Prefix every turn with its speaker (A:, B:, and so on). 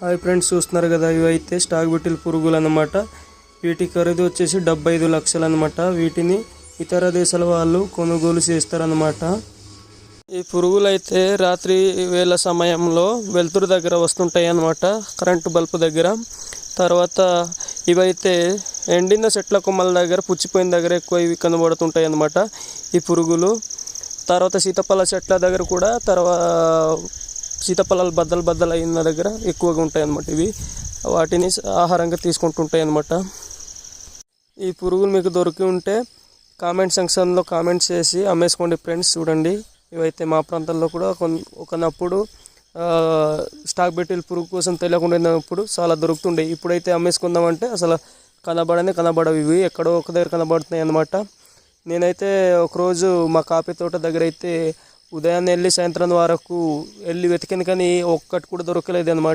A: Hi friends చూస్తున్నారు కదా ఇవి అయితే స్టాక్ బిట్టిల్ పురుగులు అన్నమాట వీటి ఖరీదు వచ్చేసి డెబ్బై ఐదు లక్షలు అనమాట వీటిని ఇతర దేశాల వాళ్ళు కొనుగోలు చేస్తారన్నమాట. ఈ పురుగులు అయితే రాత్రి వేళ సమయంలో వెలుతురు దగ్గర వస్తుంటాయి అన్నమాట కరెంటు బల్బు దగ్గర. తర్వాత ఇవైతే ఎండిన చెట్ల కొమ్మల దగ్గర పుచ్చిపోయిన దగ్గర ఎక్కువ ఇవి కనబడుతుంటాయి అన్నమాట ఈ పురుగులు. తర్వాత సీతాఫల చెట్ల దగ్గర కూడా తర్వాత సీతాఫలాలు బద్దలు బద్దలు అయిన దగ్గర ఎక్కువగా ఉంటాయి అన్నమాట ఇవి. వాటిని ఆహారంగా తీసుకుంటుంటాయి అన్నమాట ఈ పురుగులు మీకు దొరికి ఉంటే కామెంట్ సెక్షన్లో కామెంట్స్ చేసి అమ్మేసుకోండి ఫ్రెండ్స్ చూడండి. ఇవైతే మా ప్రాంతాల్లో కూడా ఒకనప్పుడు స్టాక్ బెట్టిల్ పురుగు కోసం తెలియకుండా ఉన్నప్పుడు చాలా దొరుకుతుండే. ఇప్పుడైతే అమ్మేసుకుందామంటే అసలు కనబడనే కనబడవు ఇవి. ఎక్కడో ఒక దగ్గర కనబడుతున్నాయి అన్నమాట నేనైతే ఒకరోజు మా కాఫీ తోట దగ్గర అయితే ఉదయాన్నే వెళ్ళి సాయంత్రం వరకు వెళ్ళి వెతికింది కానీ ఒక్కటి కూడా దొరకలేదు అనమాట